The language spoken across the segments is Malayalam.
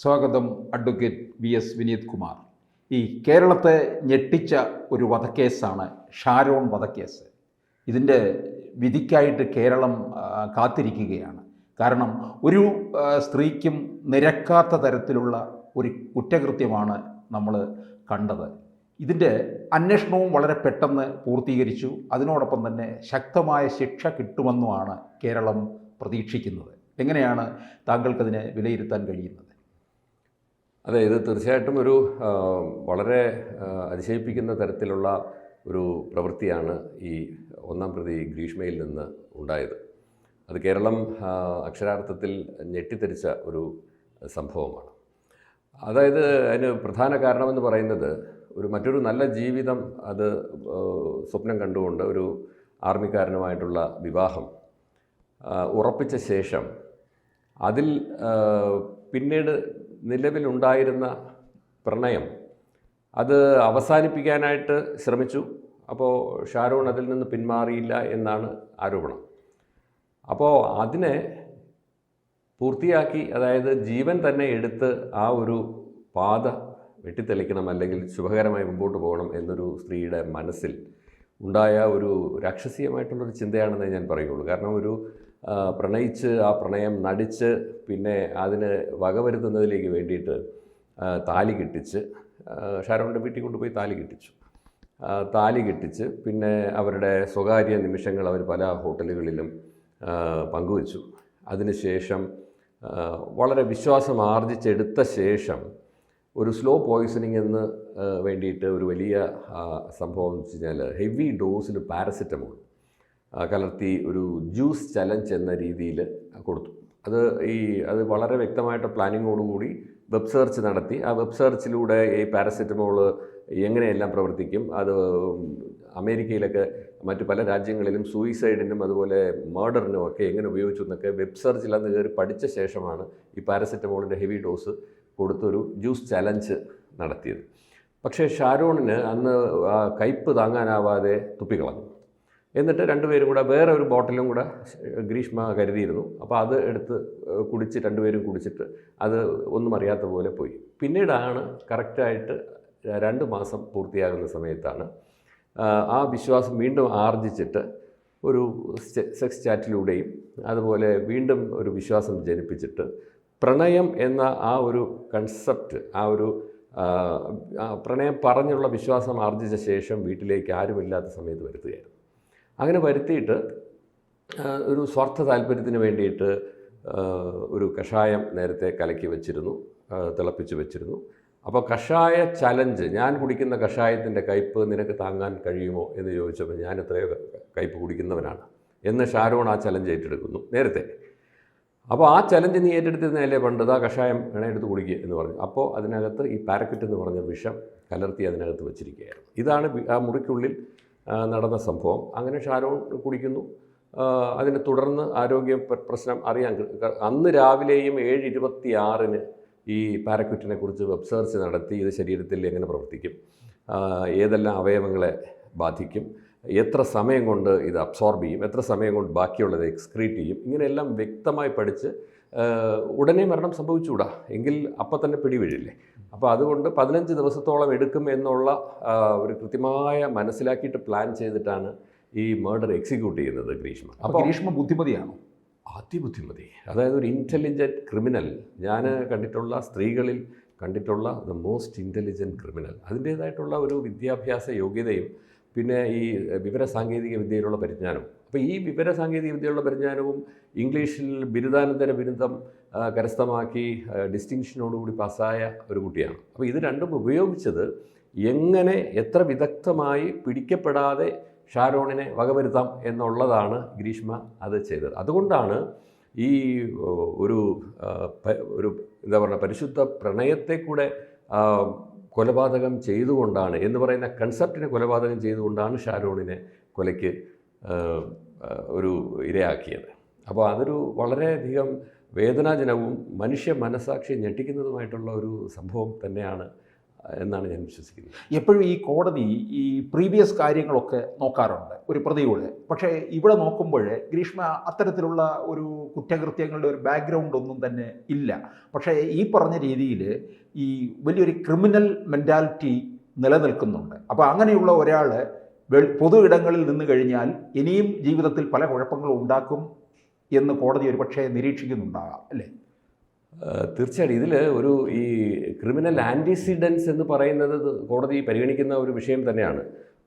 സ്വാഗതം advocate V S Vineeth Kumar. ഈ കേരളത്തെ ഞെട്ടിച്ച ഒരു വധക്കേസാണ് ഷാരോൺ വധക്കേസ്. ഇതിന്റെ വിധിക്കായിട്ട് കേരളം കാത്തിരിക്കുകയാണ്. കാരണം ഒരു സ്ത്രീക്കും നിരക്കാത്ത തരത്തിലുള്ള ഒരു കുറ്റകൃത്യമാണ് നമ്മൾ കണ്ടത്. ഇതിന്റെ അന്വേഷണവും വളരെ പെട്ടെന്ന് പൂർത്തീകരിച്ചു. അതിനോടൊപ്പം തന്നെ ശക്തമായ ശിക്ഷ കിട്ടുമെന്നുമാണ് കേരളം പ്രതീക്ഷിക്കുന്നത്. എങ്ങനെയാണ് താങ്കൾക്കതിനെ വിലയിരുത്താൻ കഴിയുന്നത്? അതെ ഇത് തീർച്ചയായിട്ടും ഒരു വളരെ അതിശയിപ്പിക്കുന്ന തരത്തിലുള്ള ഒരു പ്രവൃത്തിയാണ് ഈ ഒന്നാം പ്രതി ഗ്രീഷ്മയിൽ നിന്ന് ഉണ്ടായത്. അത് കേരളം അക്ഷരാർത്ഥത്തിൽ ഞെട്ടിത്തെരിച്ച ഒരു സംഭവമാണ്. അതായത് അതിന് പ്രധാന കാരണമെന്ന് പറയുന്നത് ഒരു മറ്റൊരു നല്ല ജീവിതം അത് സ്വപ്നം കണ്ടുകൊണ്ട് ഒരു ആർമിക്കാരനുമായിട്ടുള്ള വിവാഹം ഉറപ്പിച്ച ശേഷം അതിൽ പിന്നീട് നിലവിലുണ്ടായിരുന്ന പ്രണയം അത് അവസാനിപ്പിക്കാനായിട്ട് ശ്രമിച്ചു. അപ്പോൾ ഷാരോൺ അതിൽ നിന്ന് പിന്മാറിയില്ല എന്നാണ് ആരോപണം. അപ്പോൾ അതിനെ പൂർത്തിയാക്കി അതായത് ജീവൻ തന്നെ എടുത്ത് ആ ഒരു പാത വെട്ടിത്തെളിക്കണം അല്ലെങ്കിൽ ശുഭകരമായി മുമ്പോട്ട് പോകണം എന്നൊരു സ്ത്രീയുടെ മനസ്സിൽ ഉണ്ടായ ഒരു രാക്ഷസീയമായിട്ടുള്ളൊരു ചിന്തയാണെന്നേ ഞാൻ പറയുള്ളൂ. കാരണം ഒരു പ്രണയിച്ച് ആ പ്രണയം നടിച്ച് പിന്നെ അതിന് വകവരുത്തുന്നതിലേക്ക് വേണ്ടിയിട്ട് താലി കെട്ടിച്ച് ഷാരോണിന്റെ വീട്ടിൽ കൊണ്ടുപോയി താലി കെട്ടിച്ചു. താലി കെട്ടിച്ച് പിന്നെ അവരുടെ സ്വകാര്യ നിമിഷങ്ങൾ അവർ പല ഹോട്ടലുകളിലും പങ്കുവച്ചു. അതിനുശേഷം വളരെ വിശ്വാസം ആർജിച്ചെടുത്ത ശേഷം ഒരു സ്ലോ പോയിസണിങ് എന്ന് വേണ്ടിയിട്ട് ഒരു വലിയ സംഭവം എന്ന് വെച്ച് കഴിഞ്ഞാൽ ഹെവി ഡോസിൽ പാരസെറ്റമോൾ കലർത്തി ഒരു ജ്യൂസ് ചലഞ്ച് എന്ന രീതിയിൽ കൊടുത്തു. അത് ഈ അത് വളരെ വ്യക്തമായിട്ട് പ്ലാനിങ്ങോടുകൂടി വെബ് സെർച്ച് നടത്തി. ആ വെബ് സെർച്ചിലൂടെ ഈ പാരസെറ്റമോൾ എങ്ങനെയെല്ലാം പ്രവർത്തിക്കും അത് അമേരിക്കയിലൊക്കെ മറ്റു പല രാജ്യങ്ങളിലും സൂയിസൈഡിനും അതുപോലെ മർഡറിനും ഒക്കെ എങ്ങനെ ഉപയോഗിച്ചു എന്നൊക്കെ വെബ് സെർച്ചിൽ അന്ന് കയറി പഠിച്ച ശേഷമാണ് ഈ പാരസെറ്റമോളിന്റെ ഹെവി ഡോസ് കൊടുത്തൊരു ജ്യൂസ് ചലഞ്ച് നടത്തിയത്. പക്ഷേ ഷാരോണിന് അന്ന് കയ്പ് താങ്ങാനാവാതെ തുപ്പിക്കളഞ്ഞു. എന്നിട്ട് രണ്ടുപേരും കൂടെ വേറെ ഒരു ബോട്ടിലും കൂടെ ഗ്രീഷ്മ കരുതിയിരുന്നു. അപ്പോൾ അത് എടുത്ത് കുടിച്ച് രണ്ടുപേരും കുടിച്ചിട്ട് അത് ഒന്നും അറിയാത്ത പോലെ പോയി. പിന്നീടാണ് കറക്റ്റായിട്ട് രണ്ട് മാസം പൂർത്തിയാകുന്ന സമയത്താണ് ആ, വിശ്വാസം വീണ്ടും ആർജിച്ചിട്ട് ഒരു സെക്സ് ചാറ്റിലൂടെയും അതുപോലെ വീണ്ടും ഒരു വിശ്വാസം ജനിപ്പിച്ചിട്ട് പ്രണയം എന്ന ആ ഒരു കൺസെപ്റ്റ് ആ ഒരു പ്രണയം പറഞ്ഞുള്ള വിശ്വാസം ആർജിച്ച ശേഷം വീട്ടിലേക്ക് ആരുമില്ലാത്ത സമയത്ത് വരുത്തുകയായിരുന്നു. അങ്ങനെ വരുത്തിയിട്ട് ഒരു സ്വാർത്ഥ താല്പര്യത്തിന് വേണ്ടിയിട്ട് ഒരു കഷായം നേരത്തെ കലക്കി വെച്ചിരുന്നു തിളപ്പിച്ച് വെച്ചിരുന്നു. അപ്പോൾ കഷായ ചലഞ്ച് ഞാൻ കുടിക്കുന്ന കഷായത്തിന്റെ കയ്പ് നിനക്ക് താങ്ങാൻ കഴിയുമോ എന്ന് ചോദിച്ചപ്പോൾ ഞാൻ എത്രയോ കയ്പ് കുടിക്കുന്നവനാണ് എന്ന് ഷാരോൺ ആ ചലഞ്ച് ഏറ്റെടുക്കുന്നു നേരത്തെ. അപ്പോൾ ആ ചലഞ്ച് നീ ഏറ്റെടുത്തിരുന്നതല്ലേ പണ്ട്? ആ കഷായം വേണേ എടുത്ത് കുടിക്കുക എന്ന് പറഞ്ഞു. അപ്പോൾ അതിനകത്ത് ഈ പാരക്കറ്റ് എന്ന് പറഞ്ഞ വിഷം കലർത്തി അതിനകത്ത് വെച്ചിരിക്കുകയായിരുന്നു. ഇതാണ് ആ മുറിക്കുള്ളിൽ നടന്ന സംഭവം. അങ്ങനെ ഷാരോൺ കുടിക്കുന്നു. അതിനെ തുടർന്ന് ആരോഗ്യ പ്രശ്നം അറിയാൻ അന്ന് രാവിലെയും ഏഴ് ഇരുപത്തി ആറിന് ഈ പാരക്വിറ്റിനെ കുറിച്ച് വെബ് സെർച്ച് നടത്തി ഇത് ശരീരത്തിൽ എങ്ങനെ പ്രവർത്തിക്കും ഏതെല്ലാം അവയവങ്ങളെ ബാധിക്കും എത്ര സമയം കൊണ്ട് ഇത് അബ്സോർബ് ചെയ്യും എത്ര സമയം കൊണ്ട് ബാക്കിയുള്ളത് എക്സ്ക്രീറ്റ് ചെയ്യും ഇങ്ങനെയെല്ലാം വ്യക്തമായി പഠിച്ച് ഉടനെ മരണം സംഭവിച്ചുകൂടാ? എങ്കിൽ അപ്പം തന്നെ പിടിവീഴില്ലേ? അപ്പോൾ അതുകൊണ്ട് പതിനഞ്ച് ദിവസത്തോളം എടുക്കും എന്നുള്ള ഒരു കൃത്യമായ മനസ്സിലാക്കിയിട്ട് പ്ലാൻ ചെയ്തിട്ടാണ് ഈ മർഡർ എക്സിക്യൂട്ട് ചെയ്യുന്നത് ഗ്രീഷ്മ. അപ്പോൾ ഗ്രീഷ്മ ബുദ്ധിമതിയാണോ? അതിബുദ്ധിമതി. അതായത് ഒരു ഇന്റലിജന്റ് ക്രിമിനൽ ഞാൻ കണ്ടിട്ടുള്ള സ്ത്രീകളിൽ കണ്ടിട്ടുള്ള ദ മോസ്റ്റ് ഇന്റലിജന്റ് ക്രിമിനൽ അതിന്റേതായിട്ടുള്ള ഒരു വിദ്യാഭ്യാസ യോഗ്യതയും പിന്നെ ഈ വിവര സാങ്കേതിക വിദ്യയിലുള്ള പരിജ്ഞാനവും അപ്പോൾ ഈ വിവര സാങ്കേതിക വിദ്യയിലുള്ള പരിജ്ഞാനവും ഇംഗ്ലീഷിൽ ബിരുദാനന്തര ബിരുദം കരസ്ഥമാക്കി ഡിസ്റ്റിങ്ഷനോടുകൂടി പാസ്സായ ഒരു കുട്ടിയാണ്. അപ്പോൾ ഇത് രണ്ടും ഉപയോഗിച്ചത് എങ്ങനെ എത്ര വിദഗ്ധമായി പിടിക്കപ്പെടാതെ ഷാരോണിനെ വകവരുത്താം എന്നുള്ളതാണ് ഗ്രീഷ്മ അത് ചെയ്തത്. അതുകൊണ്ടാണ് ഈ ഒരു ഒരു എന്താ പറയുക പരിശുദ്ധ പ്രണയത്തെ കൂടെ കൊലപാതകം ചെയ്തുകൊണ്ടാണ് എന്ന് പറയുന്ന കൺസെപ്റ്റിനെ കൊലപാതകം ചെയ്തുകൊണ്ടാണ് ഷാരോണിനെ കൊലയ്ക്ക് ഒരു ഇരയാക്കിയത്. അപ്പോൾ അതൊരു വളരെയധികം വേദനാജനകവും മനുഷ്യ മനസാക്ഷി ഞെട്ടിക്കുന്നതുമായിട്ടുള്ള ഒരു സംഭവം തന്നെയാണ് എന്നാണ് ഞാൻ വിശ്വസിക്കുന്നത്. എപ്പോഴും ഈ കോടതി ഈ പ്രീവിയസ് കാര്യങ്ങളൊക്കെ നോക്കാറുണ്ട് ഒരു പ്രതിയുടെ. പക്ഷേ ഇവിടെ നോക്കുമ്പോൾ ഗ്രീഷ്മ അത്തരത്തിലുള്ള ഒരു കുറ്റകൃത്യങ്ങളുടെ ഒരു ബാക്ക്ഗ്രൗണ്ട് ഒന്നും തന്നെ ഇല്ല. പക്ഷേ ഈ പറഞ്ഞ രീതിയിൽ ഈ വലിയൊരു ക്രിമിനൽ മെന്റാലിറ്റി നിലനിൽക്കുന്നുണ്ട്. അപ്പോൾ അങ്ങനെയുള്ള ഒരാൾ പൊതു ഇടങ്ങളിൽ നിന്ന് കഴിഞ്ഞാൽ ഇനിയും ജീവിതത്തിൽ പല കുഴപ്പങ്ങളും ഉണ്ടാക്കും എന്ന് കോടതി ഒരുപക്ഷെ നിരീക്ഷിക്കുന്നുണ്ടാകാം അല്ലേ? തീർച്ചയായിട്ടും. ഇതിൽ ഒരു ഈ ക്രിമിനൽ ആന്റിസിഡൻസ് എന്ന് പറയുന്നത് കോടതി പരിഗണിക്കുന്ന ഒരു വിഷയം തന്നെയാണ്.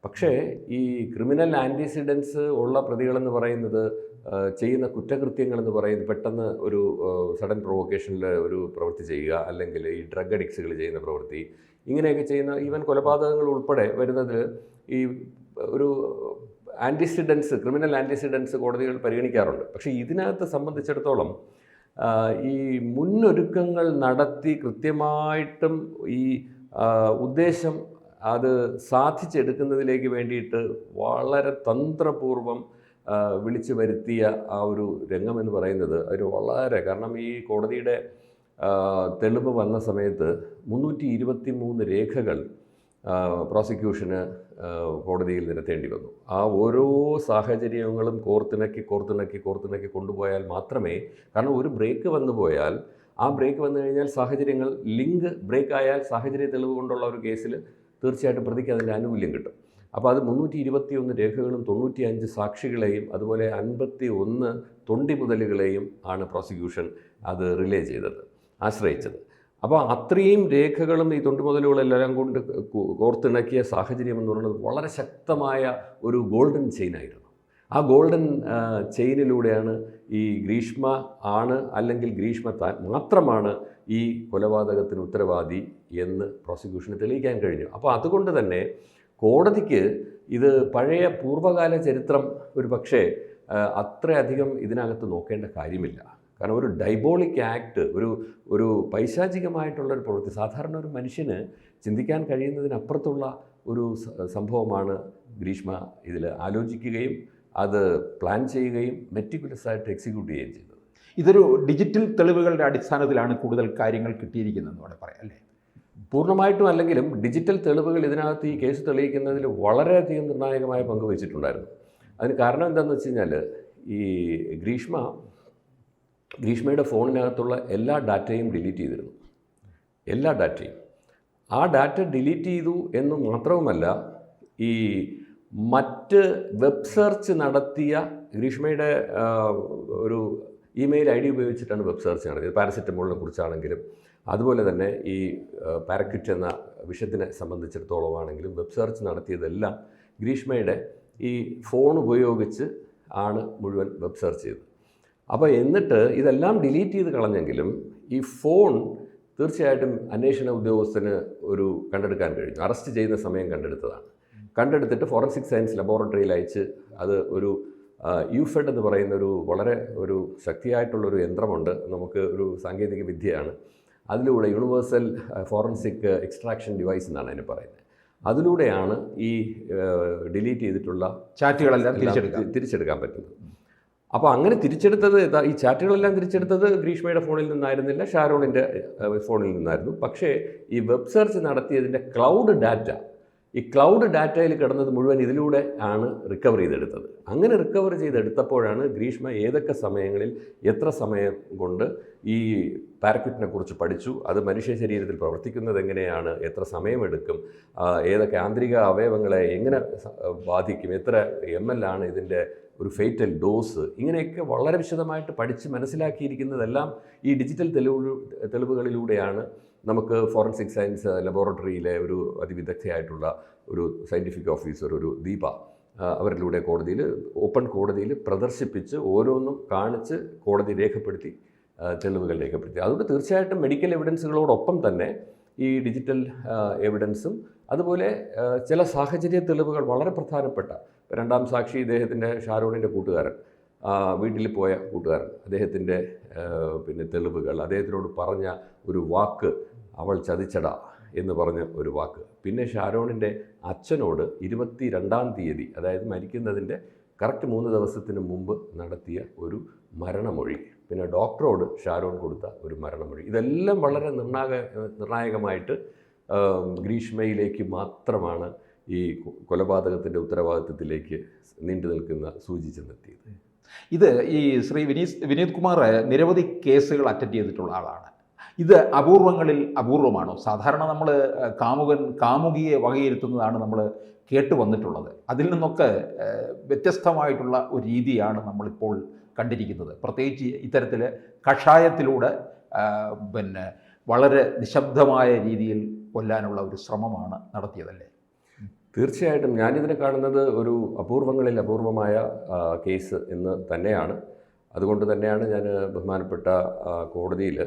പക്ഷേ ഈ ക്രിമിനൽ ആന്റിസിഡൻസ് ഉള്ള പ്രതികളെന്ന് പറയുന്നത് ചെയ്യുന്ന കുറ്റകൃത്യങ്ങളെന്ന് പറയുന്നത് പെട്ടെന്ന് ഒരു സഡൻ പ്രൊവോക്കേഷനിൽ ഒരു പ്രവൃത്തി ചെയ്യുക അല്ലെങ്കിൽ ഈ ഡ്രഗ് അഡിക്സുകൾ ചെയ്യുന്ന പ്രവൃത്തി ഇങ്ങനെയൊക്കെ ചെയ്യുന്ന ഈവൻ കൊലപാതകങ്ങൾ ഉൾപ്പെടെ വരുന്നത് ഈ ഒരു ആന്റിസിഡൻസ് ക്രിമിനൽ ആന്റിസിഡൻസ് കോടതികൾ പരിഗണിക്കാറുണ്ട്. പക്ഷേ ഇതിനകത്ത് സംബന്ധിച്ചിടത്തോളം ഈ മുന്നൊരുക്കങ്ങൾ നടത്തി കൃത്യമായിട്ടും ഈ ഉദ്ദേശം അത് സാധിച്ചെടുക്കുന്നതിലേക്ക് വേണ്ടിയിട്ട് വളരെ തന്ത്രപൂർവം വിളിച്ചു വരുത്തിയ ആ ഒരു രംഗം എന്ന് പറയുന്നത് ഒരു വളരെ കാരണം ഈ കോടതിയുടെ തെളിവ് വന്ന സമയത്ത് മുന്നൂറ്റി ഇരുപത്തി മൂന്ന് രേഖകൾ പ്രോസിക്യൂഷന് കോടതിയിൽ നിരത്തേണ്ടി വന്നു. ആ ഓരോ സാഹചര്യങ്ങളും കോർത്തിണക്കി കോർത്തിണക്കി കോർത്തിണക്കി കൊണ്ടുപോയാൽ മാത്രമേ കാരണം ഒരു ബ്രേക്ക് വന്നു പോയാൽ ആ ബ്രേക്ക് വന്നു കഴിഞ്ഞാൽ സാഹചര്യങ്ങൾ ലിങ്ക് ബ്രേക്ക് ആയാൽ സാഹചര്യ തെളിവ് കൊണ്ടുള്ള ഒരു കേസിൽ തീർച്ചയായിട്ടും പ്രതിക്ക് അതിന്റെ ആനുകൂല്യം കിട്ടും. അപ്പോൾ അത് മുന്നൂറ്റി ഇരുപത്തി ഒന്ന് രേഖകളും തൊണ്ണൂറ്റി അഞ്ച് സാക്ഷികളെയും അതുപോലെ അൻപത്തി ഒന്ന് തൊണ്ടി മുതലുകളെയും ആണ് പ്രോസിക്യൂഷൻ അത് റിലേ ചെയ്തത് ആശ്രയിച്ചത്. അപ്പോൾ അത്രയും രേഖകളും ഈ തൊണ്ടുമുതലുകളെല്ലാം കൊണ്ട് കോർത്തിണക്കിയ സാഹചര്യം എന്ന് പറയുന്നത് വളരെ ശക്തമായ ഒരു ഗോൾഡൻ ചെയിനായിരുന്നു ആ ഗോൾഡൻ ചെയിനിലൂടെയാണ് ഈ ഗ്രീഷ്മ ആണ് അല്ലെങ്കിൽ ഗ്രീഷ്മ താൻ മാത്രമാണ് ഈ കൊലപാതകത്തിന് ഉത്തരവാദി എന്ന് പ്രോസിക്യൂഷന് തെളിയിക്കാൻ കഴിഞ്ഞു. അപ്പോൾ അതുകൊണ്ട് തന്നെ കോടതിക്ക് ഇത് പഴയ പൂർവകാല ചരിത്രം ഒരു പക്ഷേ അത്രയധികം ഇതിനകത്ത് നോക്കേണ്ട കാര്യമില്ല. കാരണം ഒരു ഡൈബോളിക് ആക്ട് ഒരു ഒരു പൈശാചികമായിട്ടുള്ള ഒരു പ്രവൃത്തി. സാധാരണ ഒരു മനുഷ്യന് ചിന്തിക്കാൻ കഴിയുന്നതിനപ്പുറത്തുള്ള ഒരു സംഭവമാണ് ഗ്രീഷ്മ. ഇതിൽ ആലോചിക്കുകയും അത് പ്ലാൻ ചെയ്യുകയും മെറ്റിക്കുലസ് ആയിട്ട് എക്സിക്യൂട്ട് ചെയ്യുകയും ചെയ്തത്. ഇതൊരു ഡിജിറ്റൽ തെളിവുകളുടെ അടിസ്ഥാനത്തിലാണ് കൂടുതൽ കാര്യങ്ങൾ കിട്ടിയിരിക്കുന്നതെന്ന് വേണം പറയാം അല്ലേ? പൂർണമായിട്ടും അല്ലെങ്കിലും ഡിജിറ്റൽ തെളിവുകൾ ഇതിനകത്ത് ഈ കേസ് തെളിയിക്കുന്നതിൽ വളരെയധികം നിർണായകമായ പങ്ക് വഹിച്ചിട്ടുണ്ടായിരുന്നു. അതിന് കാരണം എന്താണെന്ന് വെച്ച് കഴിഞ്ഞാൽ ഈ ഗ്രീഷ്മ ഗ്രീഷ്മയുടെ ഫോണിനകത്തുള്ള എല്ലാ ഡാറ്റയും ഡിലീറ്റ് ചെയ്തിരുന്നു. എല്ലാ ഡാറ്റയും. ആ ഡാറ്റ ഡിലീറ്റ് ചെയ്തു എന്ന് മാത്രവുമല്ല ഈ മറ്റ് വെബ് സെർച്ച് നടത്തിയ ഗ്രീഷ്മയുടെ ഒരു ഇമെയിൽ ഐ ഡി ഉപയോഗിച്ചിട്ടാണ് വെബ് സെർച്ച് നടത്തിയത്. പാരസെറ്റമോളിനെ കുറിച്ചാണെങ്കിലും അതുപോലെ തന്നെ ഈ പാരക്വിറ്റ് എന്ന വിഷയത്തിനെ സംബന്ധിച്ചിടത്തോളം ആണെങ്കിലും വെബ് സെർച്ച് നടത്തിയതെല്ലാം ഗ്രീഷ്മയുടെ ഈ ഫോൺ ഉപയോഗിച്ച് ആണ് മുഴുവൻ വെബ് സെർച്ച് ചെയ്തത്. അപ്പോൾ എന്നിട്ട് ഇതെല്ലാം ഡിലീറ്റ് ചെയ്ത് കളഞ്ഞെങ്കിലും ഈ ഫോൺ തീർച്ചയായിട്ടും അന്വേഷണ ഉദ്യോഗസ്ഥന് ഒരു കണ്ടെടുക്കാൻ കഴിഞ്ഞു. അറസ്റ്റ് ചെയ്യുന്ന സമയം കണ്ടെടുത്തതാണ്. കണ്ടെടുത്തിട്ട് ഫോറൻസിക് സയൻസ് ലബോറട്ടറിയിൽ അയച്ച് അത് ഒരു യുഫെഡ് എന്ന് പറയുന്ന ഒരു വളരെ ഒരു ശക്തിയായിട്ടുള്ളൊരു യന്ത്രമുണ്ട്. നമുക്ക് ഒരു സാങ്കേതിക വിദ്യയാണ്. അതിലൂടെ യൂണിവേഴ്സൽ ഫോറൻസിക് എക്സ്ട്രാക്ഷൻ ഡിവൈസ് എന്നാണ് അതിന് പറയുന്നത്. അതിലൂടെയാണ് ഈ ഡിലീറ്റ് ചെയ്തിട്ടുള്ള ചാറ്റുകളെല്ലാം എല്ലാം തിരിച്ചെടുക്കാൻ പറ്റുന്നത്. അപ്പോൾ അങ്ങനെ തിരിച്ചെടുത്തത് ഈ ചാറ്റുകളെല്ലാം തിരിച്ചെടുത്തത് ഗ്രീഷ്മയുടെ ഫോണിൽ നിന്നായിരുന്നില്ല ഷാരോണിന്റെ ഫോണിൽ നിന്നായിരുന്നു. പക്ഷേ ഈ വെബ് സെർച്ച് നടത്തിയതിന്റെ ക്ലൗഡ് ഡാറ്റ ഈ ക്ലൗഡ് ഡാറ്റയിൽ കിടന്നത് മുഴുവൻ ഇതിലൂടെ ആണ് റിക്കവർ ചെയ്തെടുത്തത്. അങ്ങനെ റിക്കവർ ചെയ്തെടുത്തപ്പോഴാണ് ഗ്രീഷ്മ ഏതൊക്കെ സമയങ്ങളിൽ എത്ര സമയം കൊണ്ട് ഈ പാരക്വിറ്റിനെ കുറിച്ച് പഠിച്ചു അത് മനുഷ്യ ശരീരത്തിൽ പ്രവർത്തിക്കുന്നത് എങ്ങനെയാണ് എത്ര സമയമെടുക്കും ഏതൊക്കെ ആന്തരിക അവയവങ്ങളെ എങ്ങനെ ബാധിക്കും എത്ര എം എൽ ആണ് ഇതിന്റെ ഒരു ഫേറ്റൽ ഡോസ് ഇങ്ങനെയൊക്കെ വളരെ വിശദമായിട്ട് പഠിച്ച് മനസ്സിലാക്കിയിരിക്കുന്നതെല്ലാം ഈ ഡിജിറ്റൽ തെളിവ് തെളിവുകളിലൂടെയാണ് നമുക്ക് ഫോറൻസിക് സയൻസ് ലബോറട്ടറിയിലെ ഒരു അതിവിദഗ്ധയായിട്ടുള്ള ഒരു സയന്റിഫിക് ഓഫീസർ ഒരു ദീപ അവരിലൂടെ കോടതിയിൽ ഓപ്പൺ കോടതിയിൽ പ്രദർശിപ്പിച്ച് ഓരോന്നും കാണിച്ച് കോടതി രേഖപ്പെടുത്തി തെളിവുകൾ രേഖപ്പെടുത്തി. അതുകൊണ്ട് തീർച്ചയായിട്ടും മെഡിക്കൽ എവിഡൻസുകളോടൊപ്പം തന്നെ ഈ ഡിജിറ്റൽ എവിഡൻസും അതുപോലെ ചില സാഹചര്യ തെളിവുകൾ വളരെ പ്രധാനപ്പെട്ട രണ്ടാം സാക്ഷി ഇദ്ദേഹത്തിന്റെ ഷാരോണിന്റെ കൂട്ടുകാരൻ. വീട്ടിൽ പോയ കൂട്ടുകാരൻ. അദ്ദേഹത്തിന്റെ പിന്നെ തെളിവുകൾ അദ്ദേഹത്തിനോട് പറഞ്ഞ ഒരു വാക്ക് അവൾ ചതിച്ചടാ എന്ന് പറഞ്ഞ ഒരു വാക്ക്. പിന്നെ ഷാരോണിന്റെ അച്ഛനോട് ഇരുപത്തി രണ്ടാം തീയതി അതായത് മരിക്കുന്നതിന്റെ കറക്റ്റ് മൂന്ന് ദിവസത്തിന് മുമ്പ് നടത്തിയ ഒരു മരണമൊഴി. പിന്നെ ഡോക്ടറോട് ഷാരോൺ കൊടുത്ത ഒരു മരണമൊഴി. ഇതെല്ലാം വളരെ നിർണായക നിർണായകമായിട്ട് ഗ്രീഷ്മയിലേക്ക് മാത്രമാണ് ഈ കൊലപാതകത്തിന്റെ ഉത്തരവാദിത്വത്തിലേക്ക് നീണ്ടു നിൽക്കുന്ന സൂചി ചെന്നെത്തിയത്. ഇത് ഈ ശ്രീ വിനീത് വിനീത് കുമാർ നിരവധി കേസുകൾ അറ്റൻഡ് ചെയ്തിട്ടുള്ള ആളാണ്. ഇത് അപൂർവങ്ങളിൽ അപൂർവമാണോ? സാധാരണ നമ്മൾ കാമുകൻ കാമുകിയെ വകയിരുത്തുന്നതാണ് നമ്മൾ കേട്ടു വന്നിട്ടുള്ളത്. അതിൽ നിന്നൊക്കെ വ്യത്യസ്തമായിട്ടുള്ള ഒരു രീതിയാണ് നമ്മളിപ്പോൾ കണ്ടിരിക്കുന്നത്. പ്രത്യേകിച്ച് ഇത്തരത്തിൽ കഷായത്തിലൂടെ പിന്നെ വളരെ നിശബ്ദമായ രീതിയിൽ കൊല്ലാനുള്ള ഒരു ശ്രമമാണ് നടത്തിയതല്ലേ? തീർച്ചയായിട്ടും ഞാനിതിനെ കാണുന്നത് ഒരു അപൂർവങ്ങളിൽ അപൂർവമായ കേസ് എന്ന് തന്നെയാണ്. അതുകൊണ്ട് തന്നെയാണ് ഞാൻ ബഹുമാനപ്പെട്ട കോടതിയിൽ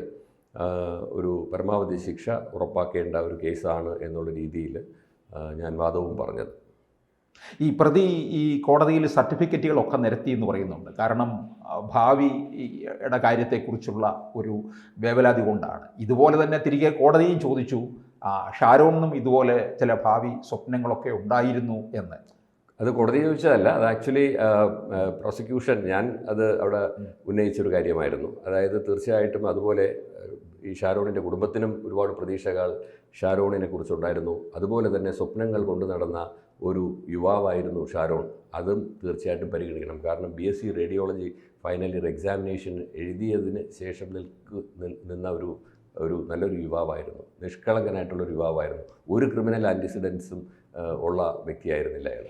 ഒരു പരമാവധി ശിക്ഷ ഉറപ്പാക്കേണ്ട ഒരു കേസാണ് എന്നുള്ള രീതിയിൽ ഞാൻ വാദവും പറഞ്ഞത്. ഈ പ്രതി ഈ കോടതിയിൽ സർട്ടിഫിക്കറ്റുകളൊക്കെ നിരത്തി എന്ന് പറയുന്നുണ്ട്. കാരണം ഭാവി കാര്യത്തെക്കുറിച്ചുള്ള ഒരു വേവലാതി കൊണ്ടാണ്. ഇതുപോലെ തന്നെ തിരികെ കോടതിയും ചോദിച്ചു. ഷാരോണിനും ഇതുപോലെ ചില ഭാവി സ്വപ്നങ്ങളൊക്കെ ഉണ്ടായിരുന്നു എന്ന്. അത് കോടതി ചോദിച്ചതല്ല അത് ആക്ച്വലി പ്രോസിക്യൂഷൻ ഞാൻ അത് അവിടെ ഉന്നയിച്ചൊരു കാര്യമായിരുന്നു. അതായത് തീർച്ചയായിട്ടും അതുപോലെ ഈ ഷാരോണിന്റെ കുടുംബത്തിനും ഒരുപാട് പ്രതീക്ഷകൾ ഷാരോണിനെ കുറിച്ചുണ്ടായിരുന്നു. അതുപോലെ തന്നെ സ്വപ്നങ്ങൾ കൊണ്ടു നടന്ന ഒരു യുവാവായിരുന്നു ഷാരോൺ. അതും തീർച്ചയായിട്ടും പരിഗണിക്കണം. കാരണം B S C radiology final year examination എഴുതിയതിന് ശേഷം നിൽക്ക് നിന്ന ഒരു ഒരു നല്ലൊരു യുവാവായിരുന്നു. നിഷ്കളങ്കനായിട്ടുള്ളൊരു യുവാവായിരുന്നു. ഒരു ക്രിമിനൽ ആന്റിസിഡൻസും ഉള്ള വ്യക്തിയായിരുന്നില്ല അയാൾ.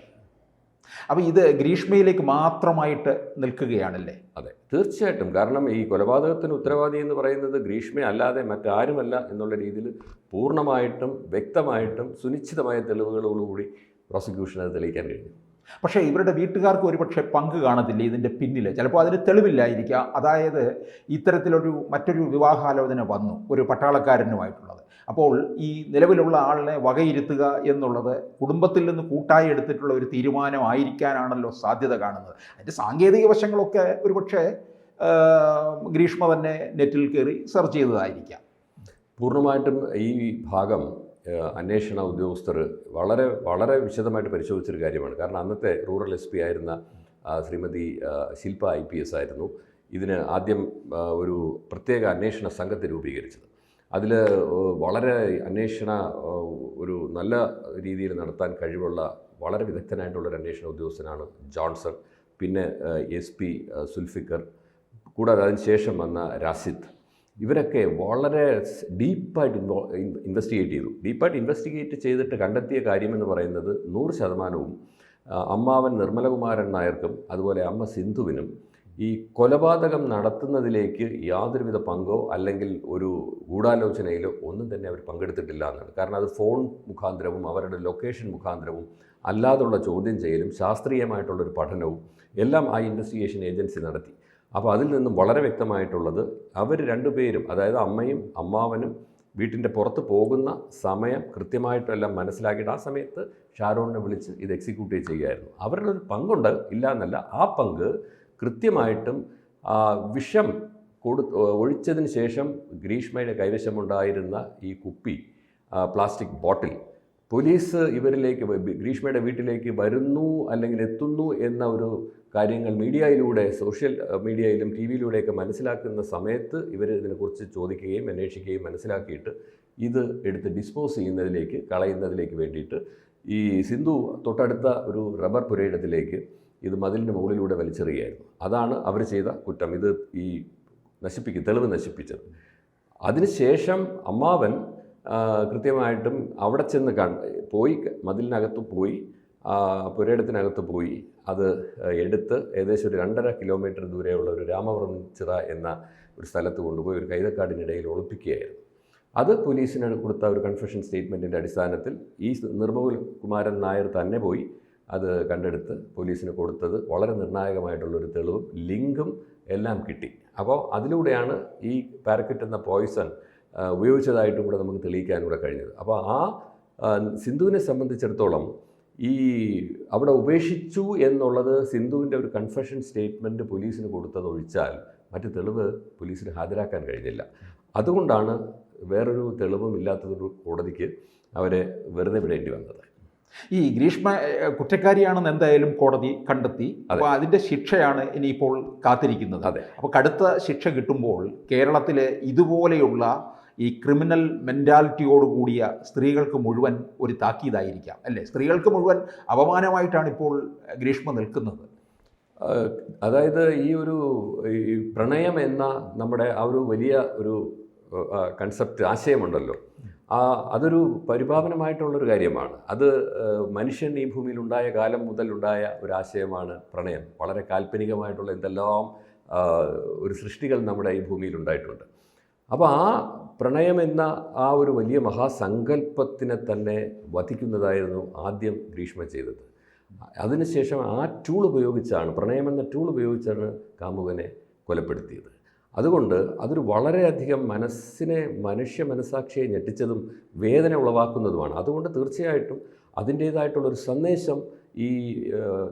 അപ്പോൾ ഇത് ഗ്രീഷ്മയിലേക്ക് മാത്രമായിട്ട് നിൽക്കുകയാണല്ലേ? അതെ. തീർച്ചയായിട്ടും. കാരണം ഈ കൊലപാതകത്തിന് ഉത്തരവാദി എന്ന് പറയുന്നത് ഗ്രീഷ്മ അല്ലാതെ മറ്റാരുമല്ല എന്നുള്ള രീതിയിൽ പൂർണമായിട്ടും വ്യക്തമായിട്ടും സുനിശ്ചിതമായ തെളിവുകളോടുകൂടി പ്രോസിക്യൂഷൻ അത് തെളിയിക്കാൻ കഴിഞ്ഞു. പക്ഷേ ഇവരുടെ വീട്ടുകാർക്ക് ഒരുപക്ഷെ പങ്ക് കാണത്തില്ല ഇതിന്റെ പിന്നിൽ ചിലപ്പോൾ അതിന് തെളിവില്ലായിരിക്കാം. അതായത് ഇത്തരത്തിലൊരു മറ്റൊരു വിവാഹാലോചന വന്നു ഒരു പട്ടാളക്കാരനുമായിട്ടുള്ളത്. അപ്പോൾ ഈ നിലവിലുള്ള ആളിനെ വകയിരുത്തുക എന്നുള്ളത് കുടുംബത്തിൽ നിന്ന് കൂട്ടായി എടുത്തിട്ടുള്ള ഒരു തീരുമാനമായിരിക്കാനാണല്ലോ സാധ്യത കാണുന്നത്. അതിന്റെ സാങ്കേതിക വശങ്ങളൊക്കെ ഒരുപക്ഷെ ഗ്രീഷ്മ തന്നെ നെറ്റിൽ കയറി സെർച്ച് ചെയ്തതായിരിക്കാം. പൂർണമായിട്ടും ഈ ഭാഗം അന്വേഷണ ഉദ്യോഗസ്ഥർ വളരെ വളരെ വിശദമായിട്ട് പരിശോധിച്ചൊരു കാര്യമാണ്. കാരണം അന്നത്തെ റൂറൽ എസ് പി ആയിരുന്ന Shrimati Shilpa I P S ആയിരുന്നു. ഇതിന് ആദ്യം ഒരു പ്രത്യേക അന്വേഷണ സംഘത്തെ രൂപീകരിച്ചത്. അതിൽ വളരെ അന്വേഷണ ഒരു നല്ല രീതിയിൽ നടത്താൻ കഴിവുള്ള വളരെ വിദഗ്ധനായിട്ടുള്ള ഒരു അന്വേഷണ ഉദ്യോഗസ്ഥനാണ് ജോൺസൺ. പിന്നെ എസ് പി സുൽഫിക്കർ. കൂടാതെ അതിന് ശേഷം വന്ന രാസിദ് ഇവരൊക്കെ വളരെ ഡീപ്പായിട്ട് ഇൻവോ ഇൻവെസ്റ്റിഗേറ്റ് ചെയ്തു. ഡീപ്പായിട്ട് ഇൻവെസ്റ്റിഗേറ്റ് ചെയ്തിട്ട് കണ്ടെത്തിയ കാര്യമെന്ന് പറയുന്നത് നൂറ് ശതമാനവും അമ്മാവൻ നിർമ്മലകുമാരൻ നായർക്കും അതുപോലെ അമ്മ സിന്ധുവിനും ഈ കൊലപാതകം നടത്തുന്നതിലേക്ക് യാതൊരുവിധ പങ്കോ അല്ലെങ്കിൽ ഒരു ഗൂഢാലോചനയിലോ ഒന്നും തന്നെ അവർ പങ്കെടുത്തിട്ടില്ല എന്നാണ്. കാരണം അത് ഫോൺ മുഖാന്തരവും അവരുടെ ലൊക്കേഷൻ മുഖാന്തരവും അല്ലാതുള്ള ചോദ്യം ചെയ്യലും ശാസ്ത്രീയമായിട്ടുള്ളൊരു പഠനവും എല്ലാം ആ ഇൻവെസ്റ്റിഗേഷൻ ഏജൻസി നടത്തി. അപ്പോൾ അതിൽ നിന്നും വളരെ വ്യക്തമായിട്ടുള്ളത് അവർ രണ്ടുപേരും അതായത് അമ്മയും അമ്മാവനും വീട്ടിന്റെ പുറത്ത് പോകുന്ന സമയം കൃത്യമായിട്ടെല്ലാം മനസ്സിലാക്കിയിട്ട് ആ സമയത്ത് ഷാരോണിനെ വിളിച്ച് ഇത് എക്സിക്യൂട്ട് ചെയ്യുകയായിരുന്നു. അവരുടെ ഒരു പങ്കുണ്ട് ഇല്ല എന്നല്ല. ആ പങ്ക് കൃത്യമായിട്ടും വിഷം കൊടു ഒഴിച്ചതിന് ശേഷം ഗ്രീഷ്മയുടെ കൈവശമുണ്ടായിരുന്ന ഈ കുപ്പി പ്ലാസ്റ്റിക് ബോട്ടിൽ പോലീസ് ഇവരിലേക്ക് ഗ്രീഷ്മയുടെ വീട്ടിലേക്ക് വരുന്നു അല്ലെങ്കിൽ എത്തുന്നു എന്ന ഒരു കാര്യങ്ങൾ മീഡിയയിലൂടെ സോഷ്യൽ മീഡിയയിലും ടി വിയിലൂടെയൊക്കെ മനസ്സിലാക്കുന്ന സമയത്ത് ഇവർ ഇതിനെക്കുറിച്ച് ചോദിക്കുകയും അന്വേഷിക്കുകയും മനസ്സിലാക്കിയിട്ട് ഇത് എടുത്ത് ഡിസ്പോസ് ചെയ്യുന്നതിലേക്ക് കളയുന്നതിലേക്ക് വേണ്ടിയിട്ട് ഈ സിന്ധു തൊട്ടടുത്ത ഒരു റബ്ബർ പുരയിടത്തിലേക്ക് ഇത് മതിലിന്റെ മുകളിലൂടെ വലിച്ചെറിയായിരുന്നു അതാണ് അവർ ചെയ്ത കുറ്റം. ഇത് ഈ നശിപ്പിക്കും തെളിവ് നശിപ്പിച്ചത്. അതിനുശേഷം അമ്മാവൻ കൃത്യമായിട്ടും അവിടെ ചെന്ന് കൺ പോയി മതിലിനകത്ത് പോയി പുരയിടത്തിനകത്ത് പോയി. അത് എടുത്ത് ഏകദേശം ഒരു രണ്ടര കിലോമീറ്റർ ദൂരെയുള്ള ഒരു രാമവർമ്മ ചിറ എന്ന ഒരു സ്ഥലത്ത് കൊണ്ടുപോയി ഒരു കൈതക്കാടിനിടയിൽ ഒളിപ്പിക്കുകയായിരുന്നു. അത് പോലീസിന് കൊടുത്ത ഒരു കൺഫെഷൻ സ്റ്റേറ്റ്മെന്റിന്റെ അടിസ്ഥാനത്തിൽ ഈ നിർമ്മൂൽ കുമാരൻ നായർ തന്നെ പോയി അത് കണ്ടെടുത്ത് പോലീസിന് കൊടുത്തത് വളരെ നിർണായകമായിട്ടുള്ളൊരു തെളിവും ലിങ്കും എല്ലാം കിട്ടി. അപ്പോൾ അതിലൂടെയാണ് ഈ പാരക്കറ്റ് എന്ന പോയിസൺ ഉപയോഗിച്ചതായിട്ടും കൂടെ നമുക്ക് തെളിയിക്കാൻ കൂടെ കഴിഞ്ഞത്. അപ്പോൾ ആ സിന്ധുവിനെ സംബന്ധിച്ചിടത്തോളം ഈ അവിടെ ഉപേക്ഷിച്ചു എന്നുള്ളത് സിന്ധുവിന്റെ ഒരു കൺഫഷൻ സ്റ്റേറ്റ്മെന്റ് പോലീസിന് കൊടുത്തതൊഴിച്ചാൽ മറ്റ് തെളിവ് പോലീസിന് ഹാജരാക്കാൻ കഴിഞ്ഞില്ല. അതുകൊണ്ടാണ് വേറൊരു തെളിവും ഇല്ലാത്തതൊരു കോടതിക്ക് അവരെ വെറുതെ വിടേണ്ടി വന്നത്. ഈ ഗ്രീഷ്മ കുറ്റക്കാരിയാണെന്ന് എന്തായാലും കോടതി കണ്ടെത്തി. അപ്പോൾ അതിന്റെ ശിക്ഷയാണ് ഇനിയിപ്പോൾ കാത്തിരിക്കുന്നത്. അതെ. അപ്പോൾ കടുത്ത ശിക്ഷ കിട്ടുമ്പോൾ കേരളത്തിലെ ഇതുപോലെയുള്ള ഈ ക്രിമിനൽ മെന്റാലിറ്റിയോടുകൂടിയ സ്ത്രീകൾക്ക് മുഴുവൻ ഒരു താക്കീതായിരിക്കാം. അല്ലേ? സ്ത്രീകൾക്ക് മുഴുവൻ അപമാനമായിട്ടാണ് ഇപ്പോൾ ഗ്രീഷ്മ നിൽക്കുന്നത്. അതായത് ഈ ഒരു ഈ പ്രണയം എന്ന നമ്മുടെ ആ ഒരു വലിയ ഒരു കൺസെപ്റ്റ് ആശയമുണ്ടല്ലോ. ആ അതൊരു പരിപാവനമായിട്ടുള്ളൊരു കാര്യമാണ്. അത് മനുഷ്യൻ ഈ ഭൂമിയിൽ ഉണ്ടായ കാലം മുതൽ ഉണ്ടായ ഒരു ആശയമാണ് പ്രണയം. വളരെ കാൽപ്പനികമായിട്ടുള്ള എന്തെല്ലാം ഒരു സൃഷ്ടികൾ നമ്മുടെ ഈ ഭൂമിയിൽ ഉണ്ടായിട്ടുണ്ട് അപ്പോൾ ആ പ്രണയം എന്ന ആ ഒരു വലിയ മഹാസങ്കല്പത്തിനെ തന്നെ വധിക്കുന്നതായിരുന്നു ആദ്യം ഗ്രീഷ്മ ചെയ്തത്. അതിനുശേഷം ആ ടൂൾ ഉപയോഗിച്ചാണ് പ്രണയം എന്ന ടൂൾ ഉപയോഗിച്ചാണ് കാമുകനെ കൊലപ്പെടുത്തിയത്. അതുകൊണ്ട് അതൊരു വളരെയധികം മനസ്സിനെ മനുഷ്യ മനസാക്ഷിയെ ഞെട്ടിച്ചതും വേദന ഉളവാക്കുന്നതുമാണ്. അതുകൊണ്ട് തീർച്ചയായിട്ടും അതിന്റേതായിട്ടുള്ളൊരു സന്ദേശം ഈ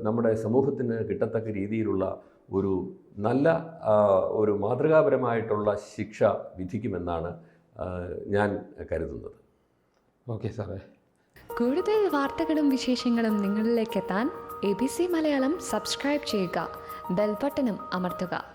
നമ്മുടെ സമൂഹത്തിന് കിട്ടത്തക്ക രീതിയിലുള്ള ഒരു നല്ല ഒരു മാതൃകാപരമായിട്ടുള്ള ശിക്ഷ വിധിക്കുമെന്നാണ് ഞാൻ കരുതുന്നത്. ഓക്കെ സാറേ. കൂടുതൽ വാർത്തകളും വിശേഷങ്ങളും നിങ്ങളിലേക്ക് എത്താൻ A B C Malayalam subscribe ചെയ്യുക. ബെൽബട്ടനും അമർത്തുക.